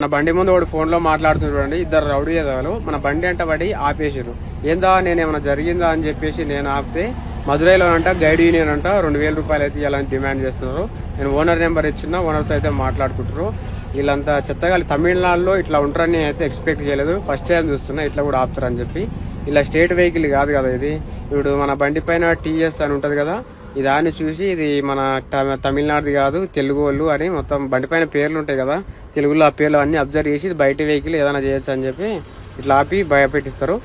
మన బండి ముందు వాడు ఫోన్లో చూడండి. ఇద్దరు రౌడీ ఎదవాళ్ళు మన బండి అంట పడి ఆపేసారు ఏందా నేను ఏమైనా జరిగిందా అని చెప్పేసి నేను ఆపితే మధురైలో అంట గైడ్ యూనియన్ అంట రెండు వేల రూపాయలు అయితే ఇవ్వాలని డిమాండ్ చేస్తున్నారు. నేను ఓనర్ నెంబర్ ఇచ్చిన ఓనర్తో అయితే మాట్లాడుకుంటారు వీళ్ళంతా చెత్తగా తమిళనాడులో ఇట్లా ఉంటారని అయితే ఎక్స్పెక్ట్ చేయలేదు. ఫస్ట్ టైం చూస్తున్నా ఇట్లా కూడా ఆపుతారని చెప్పి. ఇలా స్టేట్ వెహికల్ కాదు కదా ఇది. ఇప్పుడు మన బండి పైన టీఎస్ అని ఉంటుంది కదా ఈ దాన్ని చూసి ఇది మన తమిళనాడుది కాదు తెలుగు వాళ్ళు అని మొత్తం బండి పైన పేర్లు ఉంటాయి కదా. తెలుగులో ఆ పేర్లు అన్ని అబ్జర్వ్ చేసి ఇది బయట వెహికల్ ఏదైనా చేయొచ్చు అని చెప్పి ఇట్లా ఆపి భయపెట్టిస్తారు.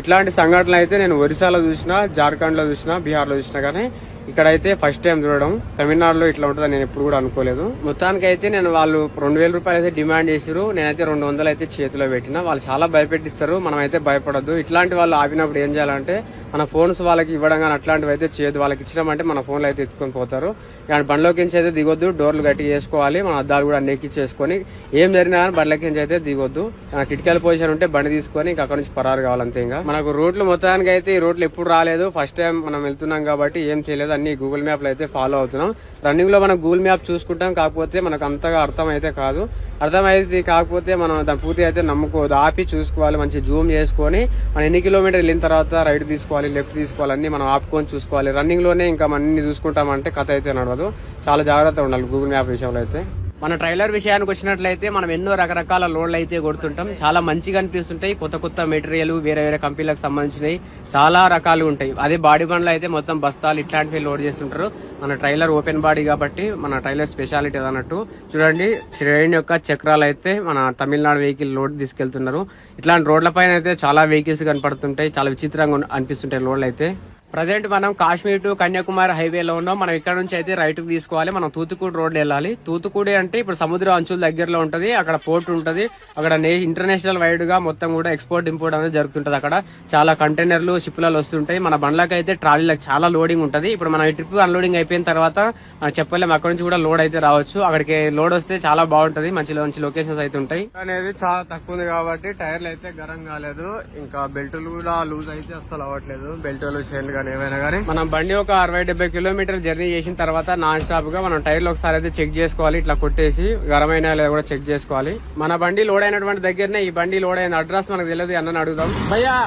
ఇట్లాంటి సంఘటనలు అయితే నేను ఒరిస్సాలో చూసినా జార్ఖండ్లో చూసినా బీహార్లో చూసినా కానీ ఇక్కడైతే ఫస్ట్ టైం చూడడం. తమిళనాడులో ఇట్లా ఉంటుందని నేను ఎప్పుడు కూడా అనుకోలేదు. మొత్తానికి అయితే నేను వాళ్ళు రెండు వేల రూపాయలు అయితే డిమాండ్ చేసారు నేనైతే రెండు వందలు అయితే చేతిలో పెట్టిన. వాళ్ళు చాలా భయపెట్టిస్తారు. మనం అయితే భయపడద్దు. ఇట్లాంటి వాళ్ళు ఆపినప్పుడు ఏం చేయాలంటే మన ఫోన్స్ వాళ్ళకి ఇవ్వడం కానీ అట్లాంటివి అయితే చేయదు వాళ్ళకి ఇచ్చినామంటే మన ఫోన్లో అయితే ఎత్తుకొని పోతారు. కానీ బండ్లోకి నుంచి అయితే దిగొద్దు. డోర్లు గట్టి చేసుకోవాలి మన అద్దాలు కూడా నెక్కి చేసుకొని ఏం జరిగినా కానీ బండ్లకి నుంచి అయితే దిగొద్దు. మన కిటికల పొజిషన్ ఉంటే బండి తీసుకొని ఇంకా అక్కడ నుంచి పరారు కావాలంతే ఇంకా. మనకు రోడ్లు మొత్తానికి అయితే ఈ రోడ్లు ఎప్పుడు రాలేదు. ఫస్ట్ టైం మనం వెళ్తున్నాం కాబట్టి ఏం చేయలేదు. అన్ని గూగుల్ మ్యాప్లు అయితే ఫాలో అవుతున్నాం. రన్నింగ్లో మనం గూగుల్ మ్యాప్ చూసుకుంటాం కాకపోతే మనకు అంతగా అర్థం అయితే కాదు. అర్థమైతే కాకపోతే మనం దాని పూర్తి అయితే నమ్ముకోదు ఆపి చూసుకోవాలి మంచి జూమ్ చేసుకొని మనం ఎన్ని కిలోమీటర్ వెళ్ళిన తర్వాత రైట్ తీసుకోవాలి లెఫ్ట్ తీసుకోవాలి అన్ని మనం ఆపుకొని చూసుకోవాలి. రన్నింగ్లోనే ఇంకా మనం అన్ని చూసుకుంటామంటే కథ అయితే నడవదు. చాలా జాగ్రత్త ఉండాలి గూగుల్ మ్యాప్ విషయంలో అయితే. మన ట్రైలర్ విషయానికి వచ్చినట్లయితే మనం ఎన్నో రకరకాల లోడ్లు అయితే కొడుతుంటాం. చాలా మంచిగా అనిపిస్తుంటాయి. కొత్త కొత్త మెటీరియల్ వేరే వేరే కంపెనీలకు సంబంధించినవి చాలా రకాలు ఉంటాయి. అదే బాడీ బండ్లు అయితే మొత్తం బస్తాలు ఇట్లాంటివి లోడ్ చేస్తుంటారు. మన ట్రైలర్ ఓపెన్ బాడీ కాబట్టి మన ట్రైలర్ స్పెషాలిటీ అన్నట్టు చూడండి ట్రైన్ యొక్క చక్రాలు అయితే మన తమిళనాడు వెహికల్ లోడ్ తీసుకెళ్తున్నారు. ఇట్లాంటి రోడ్ల పైన అయితే చాలా వెహికల్స్ కనపడుతుంటాయి. చాలా విచిత్రంగా అనిపిస్తుంటాయి లోడ్లు అయితే. ప్రజెంట్ మనం కాశ్మీర్ టు కన్యాకుమారి హైవేలో ఉన్నాం. మనం ఇక్కడ నుంచి అయితే రైట్ తీసుకోవాలి. మనం తూతుకూడి రోడ్ వెళ్ళాలి. తూతుకూడి అంటే ఇప్పుడు సముద్ర అంచుల దగ్గరలో ఉంటుంది. అక్కడ పోర్ట్ ఉంటుంది. అక్కడ నే- ఇంటర్నేషనల్ వైడ్గా మొత్తం కూడా ఎక్స్పోర్ట్ ఇంపోర్ట్ అనేది జరుగుతుంటది అక్కడ. చాలా కంటైనర్లు షిప్లలో వస్తుంటాయి. మన బండ్లకు అయితే ట్రాలీలకు చాలా లోడింగ్ ఉంటుంది. ఇప్పుడు మనం ఈ ట్రిప్ అన్లోడింగ్ అయిపోయిన తర్వాత చెప్పలేం. అక్కడ నుంచి కూడా లోడ్ అయితే రావచ్చు. అక్కడికి లోడ్ వస్తే చాలా బాగుంటది. మంచి మంచి లొకేషన్స్ అయితే ఉంటాయి. అనేది చాలా తక్కువ ఉంది కాబట్టి టైర్లు అయితే గరం కాలేదు. ఇంకా బెల్టులు కూడా లూజ్ అయితే అస్సలు అవ్వట్లేదు. బెల్టులు చైన్లు కానీ ఏమైనా కానీ మనం బండి ఒక అరవై డెబ్బై కిలోమీటర్ జర్నీ చేసిన తర్వాత నాన్ స్టాప్ గా మనం టైర్లు ఒకసారి అయితే చెక్ చేసుకోవాలి ఇట్లా కొట్టేసి గరమైన లేదా కూడా చెక్ చేసుకోవాలి మన బండి లోడ్ అయినటువంటి దగ్గరనే ఈ బండి లోడ్ అయిన అడ్రస్ మనకు తెలియదు అన్నని అడుగుదాం భయ్యా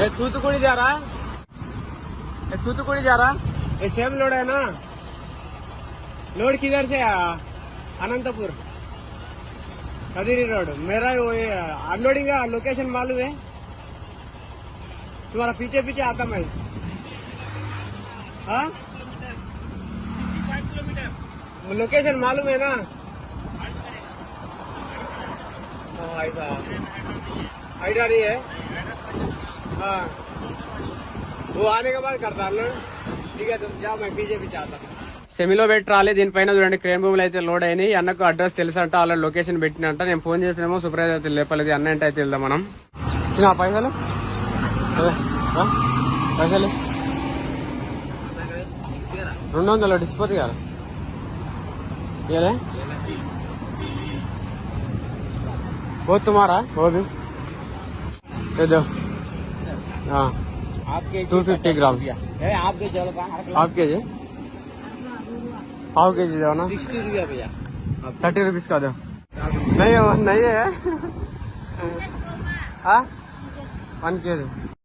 ఏ తూతుకుడి జారా ఏ तूतुकुड़ी जा रहा ये सेम लोड है ना लोड किधर से आया अनंतपुर कदीरी रोड मेरा वो ये अनलोडिंग का लोकेशन मालूम है तुम्हारा पीछे पीछे आता मैं हाँ लोकेशन मालूम है ना हाँ, ऐसा आइडिया नहीं है हाँ वो आने के बाद करता लो ठीक है तुम जाओ मैं पीछे पीछे आता సెమిలో పెట్టి రాలే దీనిపైన చూడండి క్రేన్ భూములు అయితే లోడ్ అయినాయి అన్నకు అడ్రస్ తెలుసు అంట అలా లొకేషన్ పెట్టినంట నేను ఫోన్ చేసినేమో సూపర్వైజర్ అయితే లేపలేదు అన్న అంటే అయితే వెళ్దాం మనం చిన్న పైసలు అదే, రా. పైసలు రెండు వందలు డిస్పోజ్ గారు ఏలే वो तुम्हारा वो भी ये दो हाँ आपके टू फिफ्टी ग्राम आपके जल का हाफ के जी हाफ के जी दो ना सिक्सटी रुपया भैया थर्टी रुपीज का दो नहीं है नहीं है हाँ वन के जी